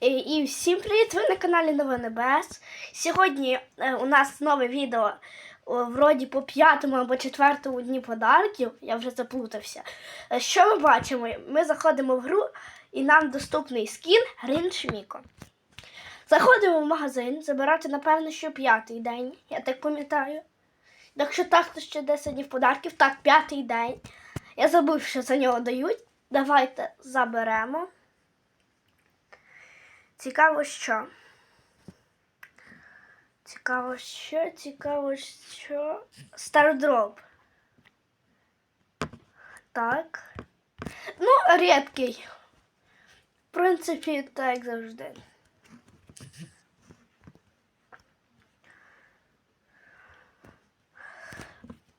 І, і всім привіт! Ви на каналі Новини БС. Сьогодні е, у нас нове відео вроді по п'ятому або четвертому дні подарків. Я вже заплутався. Е, Що ми бачимо? Ми заходимо в гру і нам доступний скін Грінч Міко. Заходимо в магазин, забирати, напевно, що п'ятий день, я так пам'ятаю. Якщо так, то ще 10 днів подарків. Так, п'ятий день. Я забув, що за нього дають. Давайте заберемо. Цікаво, що. Цікаво, що, цікаво, що. Стардроп. Так. Ну, рідкий. В принципі, так завжди.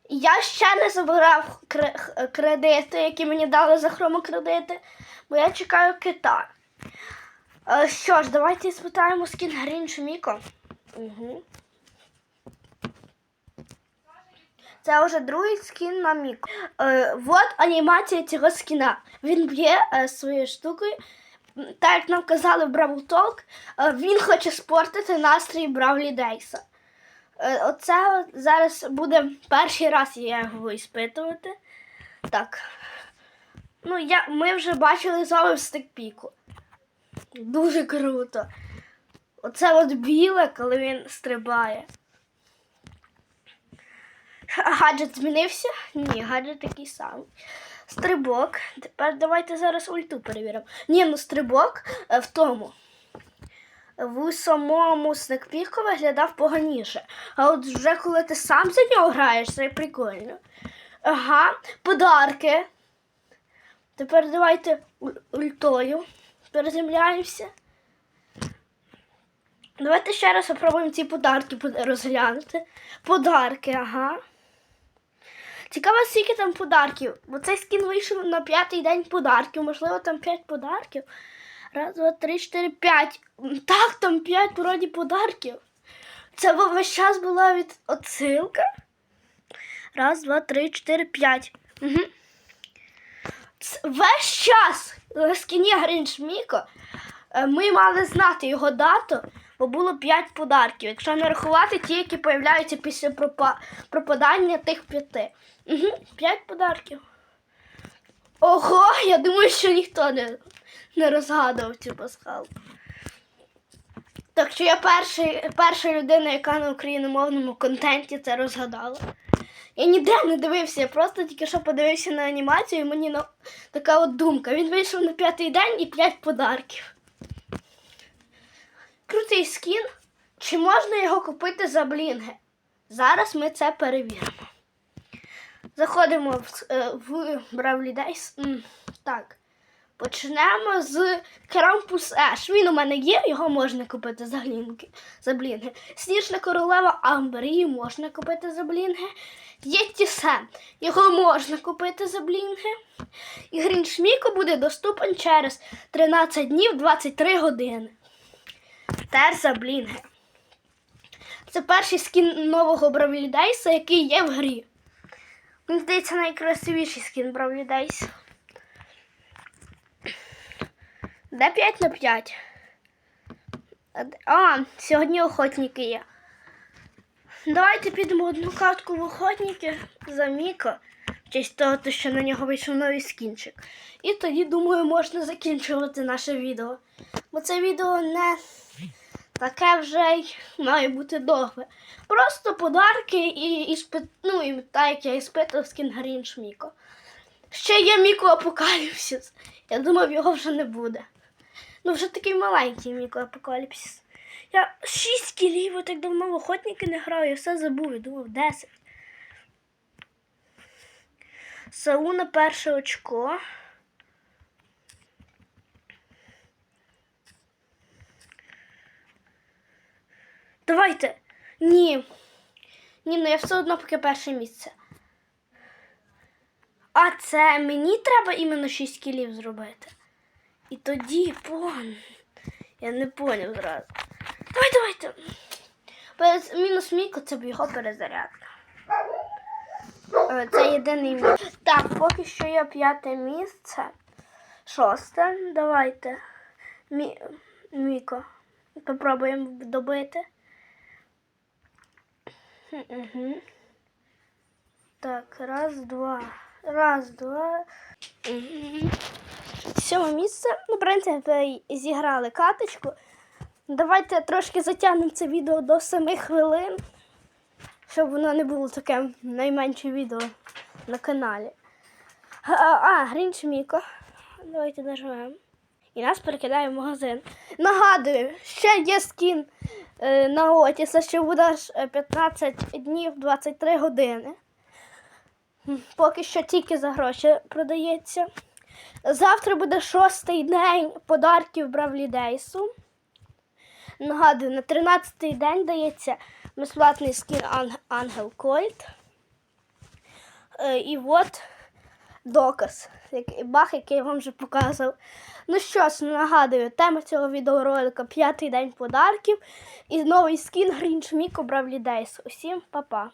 Я ще не забирав кредити, які мені дали за хромокредити, бо я чекаю кита. Е, Що ж, давайте спитаємо скін Грінч Міко. Угу. Це вже другий скін на Міко. Е, от анімація цього скіна. Він б'є е, своєю штукою. Так як нам казали в Бравл Толк, е, він хоче спортити настрій Бравлі Дейса. Е, оце от зараз буде перший раз я його іспитувати. Так. Ну, я, ми вже бачили з вами в стикпіку. Дуже круто. Оце от біле, коли він стрибає. Гаджет змінився? Ні, гаджет такий самий. Стрибок. Тепер давайте зараз ульту перевіримо. Ні, ну стрибок е, в тому. В самому снекпіку виглядав поганіше. А от вже коли ти сам за нього граєш, це прикольно. Ага, подарки. Тепер давайте уль- ультою переземляємося. Давайте ще раз спробуємо ці подарки розглянути. Подарки, ага. Цікаво, скільки там подарків. Бо цей скін вийшов на п'ятий день подарків. Можливо, там п'ять подарків. Раз, два, три, чотири, п'ять. Так, там п'ять вроді подарків. Це весь час була від отсилка. Раз, два, три, чотири, п'ять. Угу. Весь час скіні Грінч Міко е, ми мали знати його дату, бо було 5 подарків. Якщо не рахувати ті, які появляються після пропадання тих п'яти. Угу, 5 подарків. Ого, я думаю, що ніхто не, не розгадував цю пасхалку. Так що я перший, перша людина, яка на україномовному контенті це розгадала. Я ніде не дивився, я просто тільки що подивився на анімацію, і мені на... така от думка. Він вийшов на п'ятий день і п'ять подарків. Крутий скін. Чи можна його купити за блінги? Зараз ми це перевіримо. Заходимо в, е, в Бравлі Дейс. Так. Почнемо з Крампус Еш. Він у мене є, його можна купити за, глінки, за блінги. Сніжна королева Амбер, її можна купити за блінги. Єтті Сен, його можна купити за блінги. І Грінч Міко буде доступен через 13 днів 23 години. Теж за блінги. Це перший скін нового Бравлі Дейса, який є в грі. Мені здається, найкрасивіший скін Бравлі Дейс. Де 5 на 5? А, сьогодні охотники є. Давайте підемо одну картку в охотники за Міко. В честь того, що на нього вийшов новий скінчик. І тоді, думаю, можна закінчувати наше відео. Бо це відео не таке вже й має бути довге. Просто подарки і, і спит... ну, і так як я іспитав скін Грінш Міко. Ще є Міко Апокаліпсис. Я думав, його вже не буде. Ну, вже такий маленький Міко Апокаліпсис. Я 6 кілів, так давно в охотники не граю, я все забув, я думав 10. Сауна перше очко. Давайте. Ні. Ні, ну я все одно поки перше місце. А це мені треба іменно 6 кілів зробити. І тоді пон. Я не поняв зразу. Давай, давайте. Без мінус міко це б його перезарядка. Е, Це єдиний місце. Так, поки що є п'яте місце. Шосте. Давайте. Мі... Міко. Попробуємо добити. Так, раз, два. Раз, два. Сьоме місце. Ну, в принципі, зіграли каточку. Давайте трошки затягнемо це відео до 7 хвилин, щоб воно не було таке найменше відео на каналі. А, а Грінч Міко. Давайте нажмемо. І нас перекидає в магазин. Нагадую, ще є скін е, на Отіса, що буде аж е, 15 днів 23 години. Поки що тільки за гроші продається. Завтра буде шостий день подарків Бравлі Дейсу. Нагадую, на 13-й день дається безплатний скін Ан- Ангел Кольт. Е, і от доказ, який- який я вам вже показував. Ну що ж, нагадую, тема цього відеоролика п'ятий день подарків і новий скін Грінч Міко Бравлі. Усім па-па!